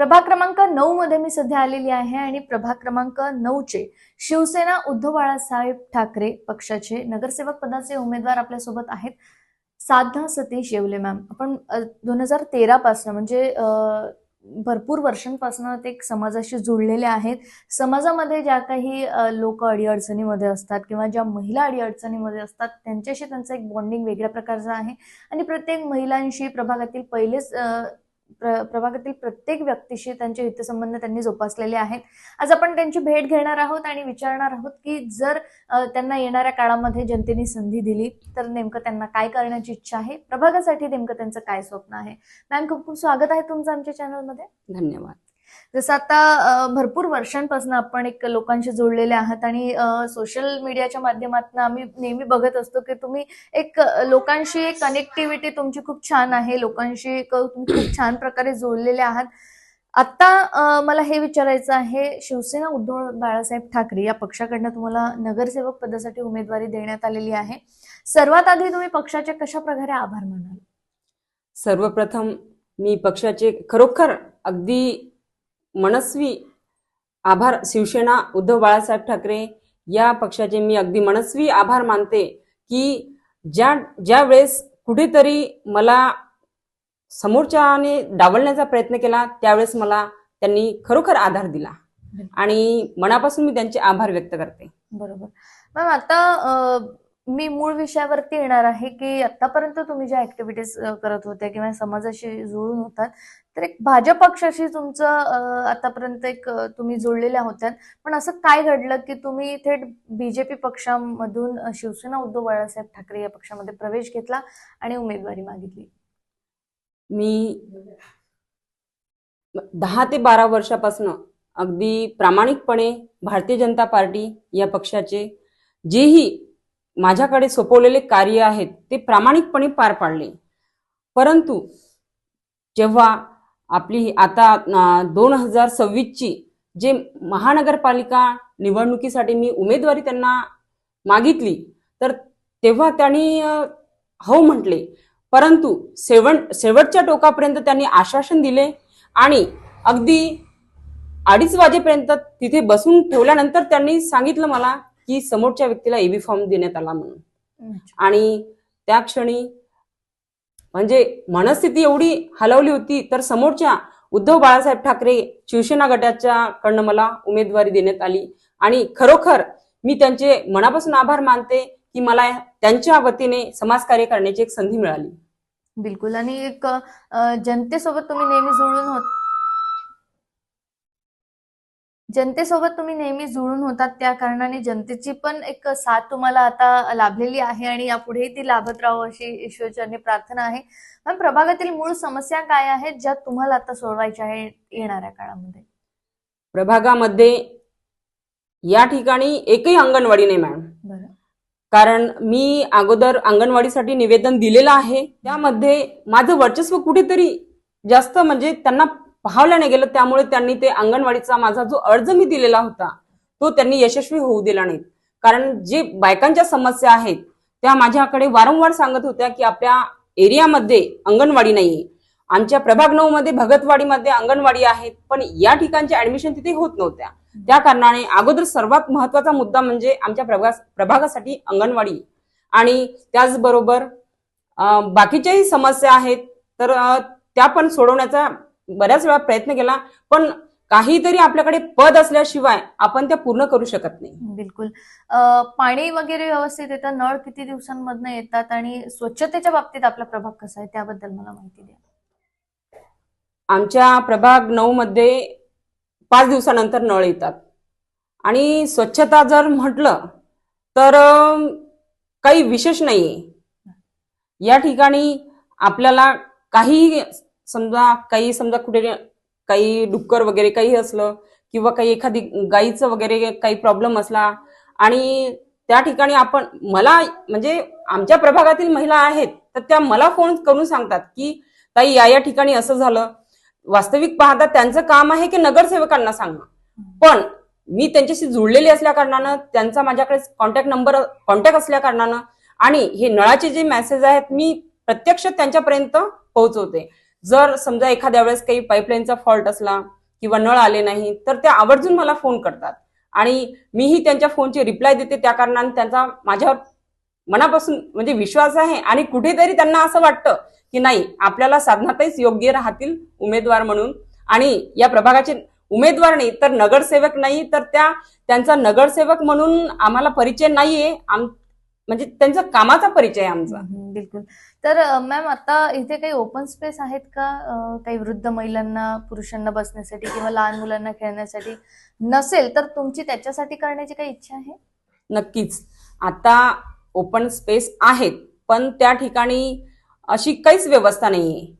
प्रभाग क्रमांक नऊ मध्ये मी सध्या आलेली आहे आणि प्रभाग क्रमांक नऊचे शिवसेना उद्धव बाळासाहेब ठाकरे पक्षाचे नगरसेवक पदाचे उमेदवार आपल्यासोबत आहेत. साधना सतीश येवले मॅम आपण दोन हजार तेरा म्हणजे भरपूर वर्षांपासून ते एक समाजाशी जुळलेले आहेत. समाजामध्ये ज्या काही लोक अडीअडचणीमध्ये असतात किंवा ज्या महिला अडीअडचणीमध्ये असतात त्यांच्याशी त्यांचं एक बॉन्डिंग वेगळ्या प्रकारचं आहे. आणि प्रत्येक महिलांशी प्रभागातील पहिलेच प्र प्रभागातील प्रत्येक व्यक्तीशी त्यांचे हितसंबंध त्यांनी जोपासलेले आहेत. आज आपण त्यांची भेट घेणार आहोत आणि विचारणार आहोत की जर त्यांना येणाऱ्या काळामध्ये जनतेने संधी दिली तर नेमकं त्यांना काय करण्याची इच्छा आहे? प्रभागासाठी नेमकं त्यांचं काय स्वप्न आहे? मॅम खूप खूप स्वागत आहे तुमचं आमच्या चॅनलमध्ये धन्यवाद. जसं आता भरपूर वर्षांपासून आपण एक लोकांशी जोडलेले आहात आणि सोशल मीडियाच्या माध्यमातून आम्ही नेहमी बघत असतो की तुम्ही एक लोकांशी एक कनेक्टिव्हिटी तुमची खूप छान आहे लोकांशी एक तुम्ही खूप छान प्रकारे जोडलेले आहात. आता मला हे विचारायचं आहे शिवसेना उद्धव बाळासाहेब ठाकरे या पक्षाकडनं तुम्हाला नगरसेवक पदासाठी उमेदवारी देण्यात आलेली आहे. सर्वात आधी तुम्ही पक्षाचे कशा प्रकारे आभार मानाल? सर्वप्रथम मी पक्षाचे खरोखर अगदी मनस्वी आभार. शिवसेना उद्धव बाळासाहेब ठाकरे या पक्षाचे मी अगदी मनस्वी आभार मानते की ज्या ज्या वेळेस कुठेतरी मला समोरच्याने डावलण्याचा प्रयत्न केला त्यावेळेस मला त्यांनी खरोखर आधार दिला. आणि मनापासून मी त्यांचे आभार व्यक्त करते. बरोबर. मॅम आता मी मूळ विषयावरती येणार आहे की आतापर्यंत तुम्ही ज्या ऍक्टिव्हिटीज करत होत्या किंवा समाजाशी जुळून होतात तर एक भाजप पक्षाशी तुमचं आतापर्यंत एक तुम्ही जुळलेल्या होत्यात. पण असं काय घडलं की तुम्ही थेट बीजेपी पक्षामधून शिवसेना उद्धव बाळासाहेब ठाकरे या पक्षामध्ये प्रवेश घेतला आणि उमेदवारी मागितली? मी दहा ते बारा वर्षापासून अगदी प्रामाणिकपणे भारतीय जनता पार्टी या पक्षाचे जेही माझ्याकडे सोपवलेले कार्य आहेत ते प्रामाणिकपणे पार पाडले. परंतु जेव्हा आपली आता दोन हजार सव्वीसची जे महानगरपालिका निवडणुकीसाठी मी उमेदवारी त्यांना मागितली तर तेव्हा त्यांनी हो म्हटले. परंतु शेवट शेवटच्या टोकापर्यंत त्यांनी आश्वासन दिले आणि अगदी अडीच वाजेपर्यंत तिथे बसून ठेवल्यानंतर त्यांनी सांगितलं मला की समोरच्या व्यक्तीला एबी फॉर्म देण्यात आला म्हणून. आणि त्या क्षणी म्हणजे मनस्थिती एवढी हलवली होती तर समोरच्या उद्धव बाळासाहेब ठाकरे शिवसेना गटाच्या कडनं मला उमेदवारी देण्यात आली. आणि खरोखर मी त्यांचे मनापासून आभार मानते की मला त्यांच्या वतीने समाजकार्य करण्याची एक संधी मिळाली. बिलकुल. आणि एक जनतेसोबत तुम्ही नेहमी जुळून होत जनतेसोबत तुम्ही नेहमी जुळून होतात त्या कारणाने जनतेची पण एक साथ तुम्हाला आता लाभलेली आहे आणि यापुढेही ती लाभत राहो अशी ईश्वरचरणी प्रार्थना आहे. पण प्रभागातील मूळ समस्या काय आहेत ज्या तुम्हाला आता सोडवायच्या आहे येणाऱ्या काळामध्ये? प्रभागामध्ये या ठिकाणी एकही अंगणवाडी नाही बरं. कारण मी अगोदर अंगणवाडीसाठी निवेदन दिलेलं आहे. त्यामध्ये माझं वर्चस्व कुठेतरी जास्त म्हणजे त्यांना पाहावलं नाही गेलं त्यामुळे त्यांनी ते अंगणवाडीचा माझा जो अर्ज मी दिलेला होता तो त्यांनी यशस्वी होऊ दिला नाही. कारण जे बायकांच्या समस्या आहेत त्या माझ्याकडे वारंवार सांगत होत्या की आपल्या एरियामध्ये अंगणवाडी नाहीये. आमच्या प्रभाग नऊ मध्ये भगतवाडीमध्ये अंगणवाडी आहेत पण या ठिकाणच्या ऍडमिशन तिथे होत नव्हत्या. त्या कारणाने अगोदर सर्वात महत्त्वाचा मुद्दा म्हणजे आमच्या प्रभाग प्रभागासाठी अंगणवाडी. आणि त्याचबरोबर बाकीच्याही समस्या आहेत तर त्या पण सोडवण्याचा बऱ्याच वेळा प्रयत्न केला पण काहीतरी आपल्याकडे पद असल्याशिवाय आपण त्या पूर्ण करू शकत नाही. बिलकुल. पाणी वगैरे व्यवस्थित येतं नळ किती दिवसांमधनं येतात आणि स्वच्छतेच्या बाबतीत आपला प्रभाग कसा आहे त्याबद्दल मला माहिती द्या. आमच्या प्रभाग नऊ मध्ये पाच दिवसानंतर नळ येतात. आणि स्वच्छता जर म्हटलं तर काही विशेष नाहीये. या ठिकाणी आपल्याला काही समजा काही समजा कुठे काही डुक्कर वगैरे काही असलं किंवा काही एखादी गाईचं वगैरे काही प्रॉब्लेम असला आणि त्या ठिकाणी आपण मला म्हणजे आमच्या प्रभागातील महिला आहेत तर त्या मला फोन करून सांगतात की ताई या या ठिकाणी असं झालं. वास्तविक पाहता त्यांचं काम आहे की नगरसेवकांना सांगणं? पण मी त्यांच्याशी जुळलेली असल्या कारणानं त्यांचा माझ्याकडे कॉन्टॅक्ट नंबर कॉन्टॅक्ट असल्या कारणानं आणि हे नळाचे जे मेसेज आहेत मी प्रत्यक्ष त्यांच्यापर्यंत पोहोचवते. जर समजा एखाद्या वेळेस काही पाईपलाईनचा फॉल्ट असला किंवा नळ आले नाही तर ते आवर्जून मला फोन करतात. आणि मीही त्यांच्या फोनचे रिप्लाय देते त्या कारणाने त्यांचा माझ्यावर मनापासून म्हणजे विश्वास आहे आणि कुठेतरी त्यांना असं वाटतं की नाही आपल्याला साधनातच योग्य राहतील उमेदवार म्हणून. आणि या प्रभागाचे उमेदवार नाही तर नगरसेवक नाही तर त्या त्यांचा नगरसेवक म्हणून आम्हाला परिचय नाहीये. आम म्हणजे त्यांचा कामाचा परिचय आमचा. बिलकुल. तर मॅम आता इथे काही ओपन स्पेस आहेत का? काही वृद्ध महिलांना पुरुषांना बसण्यासाठी किंवा लहान मुलांना खेळण्यासाठी नसेल तर तुमची त्याच्यासाठी करण्याची काही इच्छा आहे? नक्कीच. आता ओपन स्पेस आहेत पण त्या ठिकाणी अशी काहीच व्यवस्था नाहीये.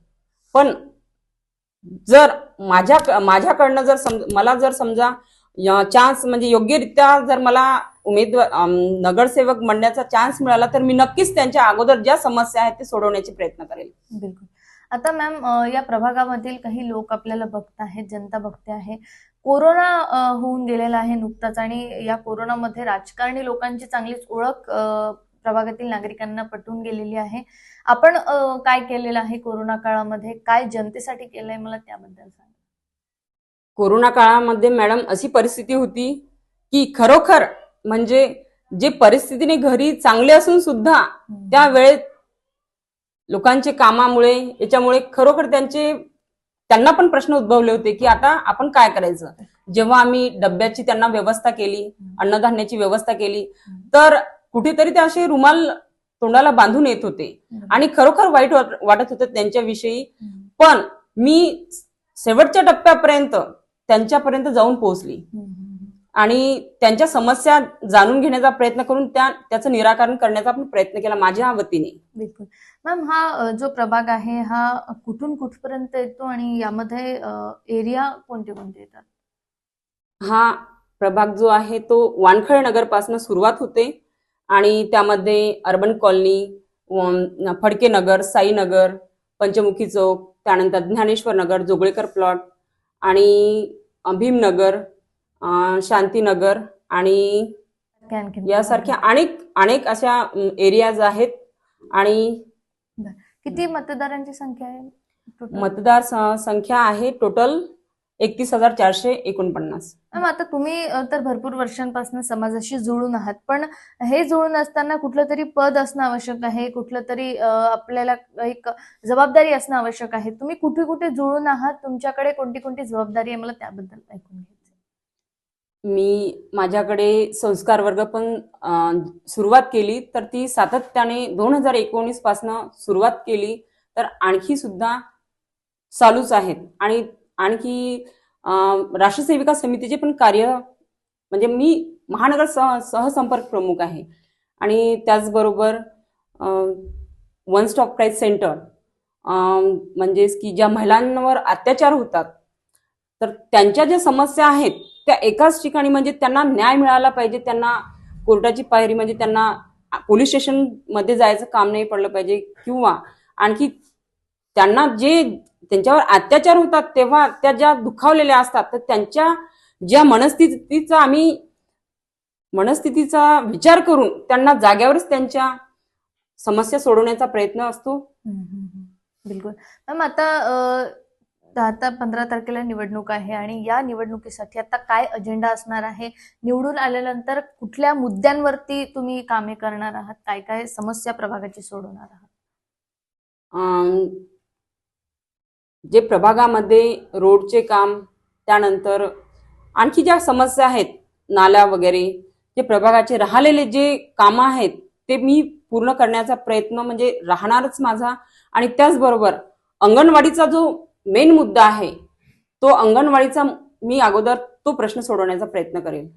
पण जर माझ्या माझ्याकडनं जर सम मला जर समजा चान्स म्हणजे योग्यरित्या जर मला उमेदवार नगरसेवक म्हणण्याचा चान्स मिळाला तर मी नक्कीच त्यांच्या अगोदर ज्या समस्या आहेत ते सोडवण्याचे प्रयत्न करेल. बिलकुल. आता मॅम या प्रभागामधील काही लोक आपल्याला बघत आहेत जनता बघते आहे. कोरोना होऊन गेलेला आहे नुकताच आणि या कोरोनामध्ये राजकारणी लोकांची चांगलीच ओळख प्रभागातील नागरिकांना पटवून गेलेली आहे. आपण काय केलेलं आहे कोरोना काळामध्ये? काय जनतेसाठी केलंय मला त्याबद्दल सांग. कोरोना काळामध्ये मॅडम अशी परिस्थिती होती की खरोखर म्हणजे जे परिस्थितीने घरी चांगले असून सुद्धा त्या वेळेत लोकांचे कामामुळे याच्यामुळे खरोखर त्यांचे त्यांना पण प्रश्न उद्भवले होते की आता आपण काय करायचं? जेव्हा आम्ही डब्याची त्यांना व्यवस्था केली अन्नधान्याची व्यवस्था केली तर कुठेतरी ते असे रुमाल तोंडाला बांधून येत होते. आणि खरोखर वाईट वाट- वाटत होतं त्यांच्याविषयी. पण मी शेवटच्या टप्प्यापर्यंत त्यांच्यापर्यंत जाऊन पोहोचली. आणि त्यांच्या समस्या जाणून घेण्याचा प्रयत्न करून त्या त्याचं निराकरण करण्याचा पण प्रयत्न केला माझ्या वतीने. बिलकुल. मॅम हा जो प्रभाग आहे हा कुठून कुठपर्यंत येतो आणि यामध्ये एरिया कोणते कोणते येतात? हा प्रभाग जो आहे तो वानखळे नगरपासून सुरुवात होते आणि त्यामध्ये अर्बन कॉलनी फडके नगर साईनगर पंचमुखी चौक त्यानंतर ज्ञानेश्वर नगर जोगळेकर प्लॉट आणि भीमनगर शांतीनगर आणि यासारख्या अनेक अनेक अशा एरियाज आहेत आणि किती मतदारांची संख्या आहे? मतदार संख्या आहे टोटल एकतीस हजार चारशे एकोणपन्नास. मॅम आता तुम्ही तर भरपूर वर्षांपासून समाजाशी जुळून आहात पण हे जुळून असताना कुठलं तरी पद असणं आवश्यक आहे कुठलं तरी आपल्याला एक जबाबदारी असणं आवश्यक आहे. तुम्ही कुठे कुठे जुळून आहात तुमच्याकडे कोणती कोणती जबाबदारी आहे मला त्याबद्दल ऐकून घ्यायचं मी माझ्याकडे संस्कार वर्ग पण सुरुवात केली तर ती सातत्याने दोन हजार एकोणीस पासनं सुरुवात केली तर आणखी सुद्धा चालूच आहेत. आणि आणखी राष्ट्रसेविका समितीचे पण कार्य म्हणजे मी महानगर सह सहसंपर्क प्रमुख आहे. आणि त्याचबरोबर वन स्टॉप प्राईज सेंटर म्हणजेच की ज्या महिलांवर अत्याचार होतात तर त्यांच्या ज्या समस्या आहेत त्या एकाच ठिकाणी म्हणजे त्यांना न्याय मिळाला पाहिजे त्यांना कोर्टाची पायरी म्हणजे त्यांना पोलीस स्टेशनमध्ये जायचं काम नाही पडलं पाहिजे किंवा आणखी त्यांना जे त्यांच्यावर अत्याचार होतात तेव्हा त्या ज्या दुखावलेल्या असतात तर त्यांच्या ज्या मनस्थितीचा आम्ही मनस्थितीचा विचार करून त्यांना जाग्यावरच त्यांच्या समस्या सोडवण्याचा प्रयत्न असतो. बिलकुल. मॅम आता अ, दहा ते पंधरा तारखेला निवडणूक आहे आणि या निवडणुकीसाठी आता काय अजेंडा असणार आहे? निवडून आल्यानंतर कुठल्या मुद्द्यांवरती तुम्ही कामे करणार आहात? काय काय समस्या प्रभागाची सोडवणार आहात? अं, जे प्रभागामध्ये रोडचे काम त्यानंतर आणखी ज्या समस्या आहेत नाल्या वगैरे जे प्रभागाचे राहिलेले जे कामं आहेत ते मी पूर्ण करण्याचा प्रयत्न म्हणजे राहणारच माझा. आणि त्याचबरोबर अंगणवाडीचा जो मेन मुद्दा आहे तो अंगणवाडीचा मी अगोदर तो प्रश्न सोडवण्याचा प्रयत्न करेल